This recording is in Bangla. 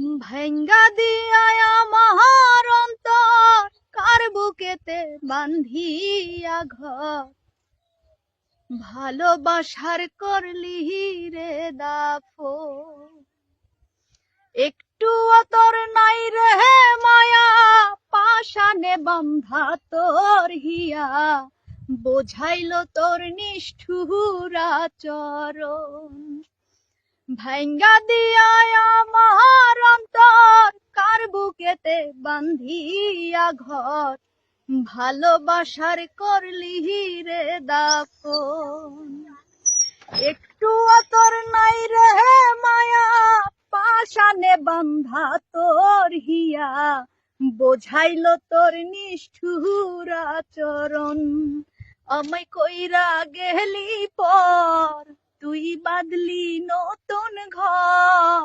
ভাঙ্গা দিয়া আমার কার বুকেতে বান্ধিয়া ঘর? ভালোবাসার করলি রে দাফো একটু অতর নাই রে মায়া পাশানে বন্ধা তোর হিয়া। বোঝাইল তোর নিষ্ঠুরা চরণ। ভাঙ্গা দিয়া আমার অন্তর, কার বুকেতে বান্ধিয়া ঘর? ভালোবাসার করলি রে দাফন একটু তোর নাই রে মায়া পাশানে বান্ধা তোর হিয়া। বোঝাইল তোর নিষ্ঠুরা চরণ আমায় কইরা গেলি পর তুই বাদলি নতুন ঘর।